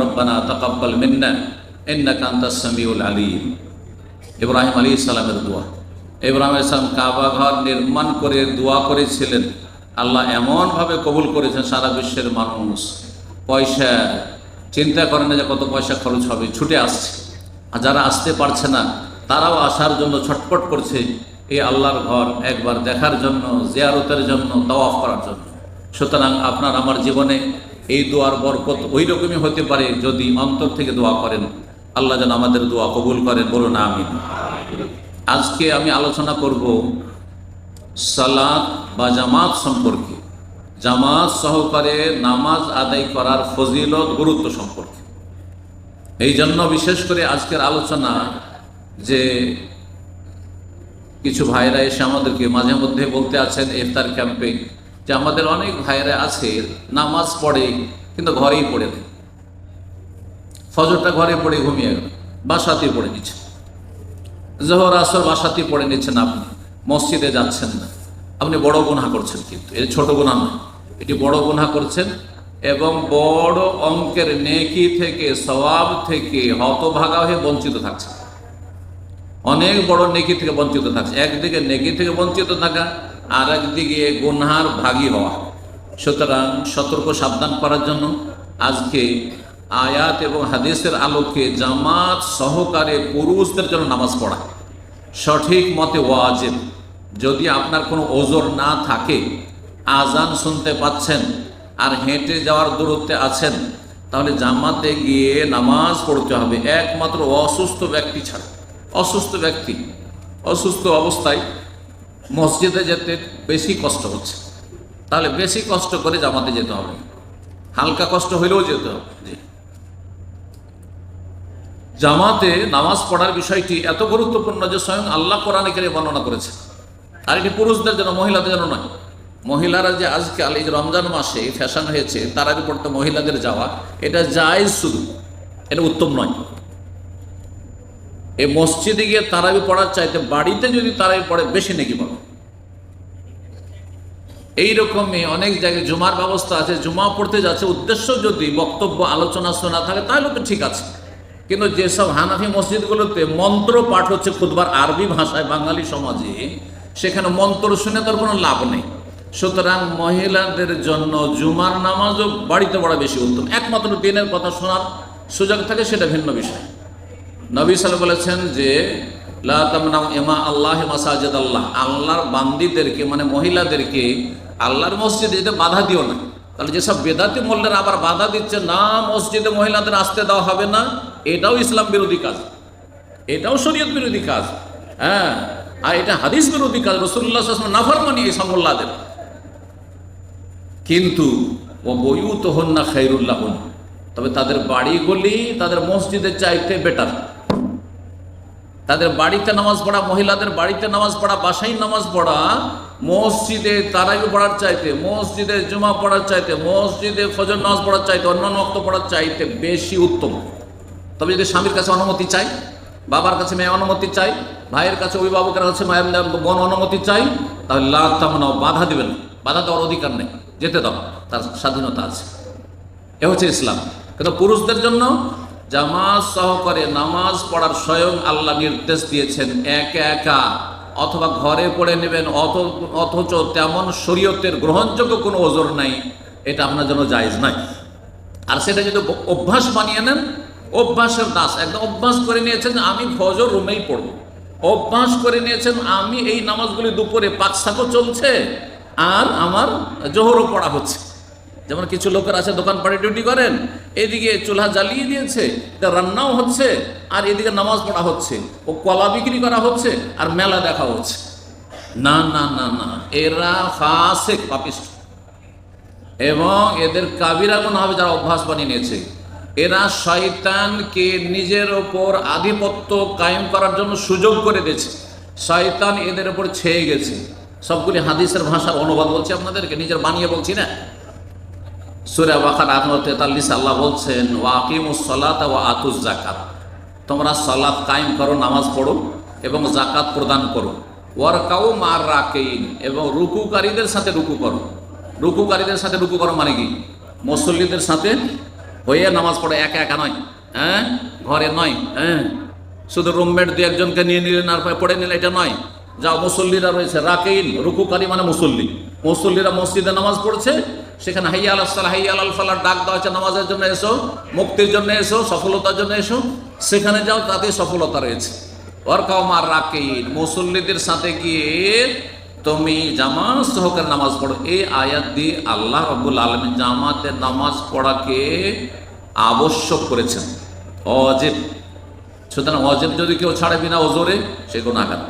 রব্বানা তাকাব্বাল মিন্না, ইন্নাকা আনতাস সামিউল আলিম। ইব্রাহিম আলাইহিস সালামের দোয়া। ইব্রাহিম আলাইহিস সালাম কাবা ঘর নির্মাণ করে দোয়া করেছিলেন। আল্লাহ এমনভাবে কবুল করেছেন সারা বিশ্বের মানুষ। পয়সা, চিন্তা করে না যে কত পয়সা খরচ হবে, ছুটে আসছে। আর যারা আসতে পারছে না, তারাও আসার জন্য ছটপট করছে এই আল্লাহর ঘর একবার দেখার জন্য, জিয়ারতের জন্য, তাওয়াফ করার জন্য। সুতরাং আপনার আমার জীবনে এই দোয়ার বরকত ওই রকমই হতে পারে যদি অন্তর থেকে দোয়া করেন। আল্লাহ যেন আমাদের দোয়া কবুল করেন, বলুন আমি আজকে আমি আলোচনা করব সালাত বা জামাত সম্পর্কে। জামাত সহকারে নামাজ আদায় করার ফজিলত, গুরুত্ব সম্পর্কে। এই জন্য বিশেষ করে আজকের আলোচনা যে কিছু ভাইরা এসে আমাদেরকে মাঝে মধ্যে বলতে আছেন ইফতার ক্যাম্পে। যে আমাদের অনেক ভাইরা আছে, নামাজ পড়ে, কিন্তু ঘরেই পড়ে নেই ফজরটা ঘরে পড়ে ঘুমিয়ে গেল, বাসাতেই পড়ে নিচ্ছে। জহর, আসর বাসাতেই পড়ে নিচ্ছেন আপনি। মসজিদে যাচ্ছেন না। আপনি বড় গুনাহ করছেন কিন্তু। এর ছোট গুনাহ নয়। এটি বড় গুনাহ করছেন এবং বড় অঙ্কের নেকি থেকে, সওয়াব থেকে হতভাগা হয়ে বঞ্চিত থাকছে অনেক বড় নেকি থেকে বঞ্চিত থাকছে একদিকে নেকি থেকে বঞ্চিত থাকা আর একদিকে গুনহার ভাগী হওয়া। সুতরাং সতর্ক সাবধান করার জন্য আজকে আয়াত এবং হাদিসের আলোকে জামাত সহকারে পুরুষদের জন্য নামাজ পড়া। সঠিক মতে ওয়াজেব। যদি আপনার কোনো ওজোর না থাকে, আজান শুনতে পাচ্ছেন আর হেঁটে যাওয়ার দূরত্বে আছেন, তাহলে জামাতে গিয়ে নামাজ পড়তে হবে। একমাত্র অসুস্থ ব্যক্তি ছাড়া। অসুস্থ ব্যক্তি। অসুস্থ অবস্থায় মসজিদে যেতে বেশি কষ্ট হচ্ছে। তাহলে বেশি কষ্ট করে জামাতে যেতে হবে। হালকা কষ্ট হইলেও যেতে হবে। জামাতে নামাজ পড়ার বিষয়টি এত গুরুত্বপূর্ণ যে স্বয়ং আল্লাহ কোরআনে কেড়ে বর্ণনা করেছে। আর এটি পুরুষদের জন্য, মহিলাদের জন্য নয়। মহিলারা যে আজকাল এই রমজান মাসে ফ্যাশন হয়েছে তারাবি পড়তে মহিলাদের যাওয়া। এটা জায়জ শুধু। এটা উত্তম নয়। এই মসজিদে গিয়ে তারাবি পড়ার চাইতে বাড়িতে যদি তারাবি পড়ে, বেশি নাকি পাবে? এইরকমই অনেক জায়গায় জুমার ব্যবস্থা আছে, জুমা পড়তে যাচ্ছে। উদ্দেশ্য যদি বক্তব্য, আলোচনা শোনা থাকে, তাহলে তো ঠিক আছে। কিন্তু যেসব হানাফি মসজিদগুলোতে মন্ত্র পাঠ হচ্ছে খুদবার আরবি ভাষায়, বাঙালি সমাজে, সেখানে মন্ত্র শুনে তার কোনো লাভ নেই। সুতরাং মহিলাদের জন্য জুমার নামাজও বাড়িতে পড়া বেশি উত্তম। একমাত্র দিনের কথা শোনার সুযোগ থাকে, সেটা ভিন্ন বিষয়। নবী সাল বলেছেন যে ইমা আল্লাহ মাসাজিদ আল্লাহ আল্লাহর বান্দিদেরকে মানে মহিলাদেরকে আল্লাহর মসজিদে যেতে বাধা দিও না। তাহলে যেসব বেদাতি মোল্লারা আবার বাধা দিচ্ছে, না, মসজিদে মহিলাদের আসতে দেওয়া হবে না। এটাও ইসলাম বিরোধী কাজ। এটাও শরীয়ত বিরোধী কাজ। হ্যাঁ আর এটা হাদিস বিরোধী কাজ। রসুল্লাহ নাফার মানি এই সমল্লাদের কিন্তু ও বইউ তো হন না খাইরুল্লাহ তবে তাদের বাড়িগুলি তাদের মসজিদের চাইতে বেটার তাদের বাড়িতে নামাজ পড়া, মহিলাদের বাড়িতে নামাজ পড়া, বাসায় নামাজ পড়া, মসজিদে তারাবি পড়ার চাইতে, মসজিদে জুমা পড়ার চাইতে, মসজিদে ফজর নামাজ পড়ার চাইতে, অন্যান্য অক্ত পড়ার চাইতে বেশি উত্তম। তবে যদি স্বামীর কাছে অনুমতি চাই, বাবার কাছে মেয়ে অনুমতি চাই, ভাইয়ের কাছে অভিভাবকের কাছে মায়ের বোন অনুমতি চাই, তাহলে লাভ তামনাও বাধা দিবেন বাধা দেওয়ার অধিকার নেই। যেতে দাও, তার স্বাধীনতা আছে। এ হচ্ছে ইসলাম। কিন্তু পুরুষদের জন্য জামাজ সহকারে নামাজ পড়ার স্বয়ং আল্লাহ নির্দেশ দিয়েছেন একা একা। অথবা ঘরে পড়ে নেবেন অথচ তেমন শরীয়তের গ্রহণযোগ্য কোনো ওজোর নাই। এটা আপনার জন্য জায়জ নাই আর সেটা যদি অভ্যাস বানিয়ে নেন, অভ্যাসের দাস। একদম অভ্যাস করে নিয়েছেন, আমি ফজর রুমেই পড়ব। অভ্যাস করে নিয়েছেন, আমি এই নামাজগুলি দুপুরে পাকশাকও চলছে, আর আমার জোহরও পড়া হচ্ছে। যেমন কিছু লোকের আছে দোকান পাড়ে ডিউটি করেন, এদিকে চুলা জ্বালিয়ে দিয়েছে রান্নাও হচ্ছে, আর এদিকে নামাজ পড়া হচ্ছে, ও কলা বিক্রি করা হচ্ছে, আর মেলা দেখা হচ্ছে। না না না না, এরা ফাসেক পাপিষ্ট। এবং এদের কাবিরা গুণ হবে যারা অভ্যাস বানিয়ে নিয়েছে। এরা শয়তানকে নিজের ওপর আধিপত্য কায়েম করার জন্য সুযোগ করে দিয়েছে। শয়তান এদের ওপর ছেয়ে গেছে। সবগুলি হাদিসের ভাষা অনুবাদ বলছি আপনাদেরকে, নিজের বানিয়ে বলছি না। সুরা বাখার আত্ম তেতাল্লিশ আল্লাহ বলছেন ওয়াকিমুস সলাত ও আতুস জাকাত তোমরা সলাৎ কায়েম করো, নামাজ পড়ো এবং জাকাত প্রদান করো। ওয়ারকাউ মার রাকেইন এবং রুকুকারীদের সাথে রুকু করো। রুকুকারীদের সাথে রুকু করো মানে কি? মুসল্লিদের সাথে হয়ে নামাজ পড়ে, একা একা নয় হ্যাঁ? ঘরে নয় হ্যাঁ? শুধু রুমমেট দিয়ে একজনকে নিয়ে নিলেন আর পরে নিলেন, এটা নয়। যা মুসল্লিরা রয়েছে রাকেইন রুকুকারী মানে মুসল্লি। মুসল্লিরা মসজিদে নামাজ পড়ছে, সেখানে হাইয়া আল সাল হাইয়া আল ফালার ডাক দেওয়া হচ্ছে নামাজের জন্য এসো, মুক্তির জন্য এসো, সফলতার জন্য এসো, সেখানে যাও তাতে সফলতা রয়েছে। ওর কাউমার রাকেইন মুসল্লিদের সাথে গিয়ে তুমি জামাত সহকারে নামাজ পড়ো। এই আয়াত দিয়ে আল্লাহ রব্বুল আলমী জামাতের নামাজ পড়াকে আবশ্যক করেছেন। অজেব। সুতরাং অজেব যদি কেউ ছাড়ে বিনা ওজোরে, সে গুণাগার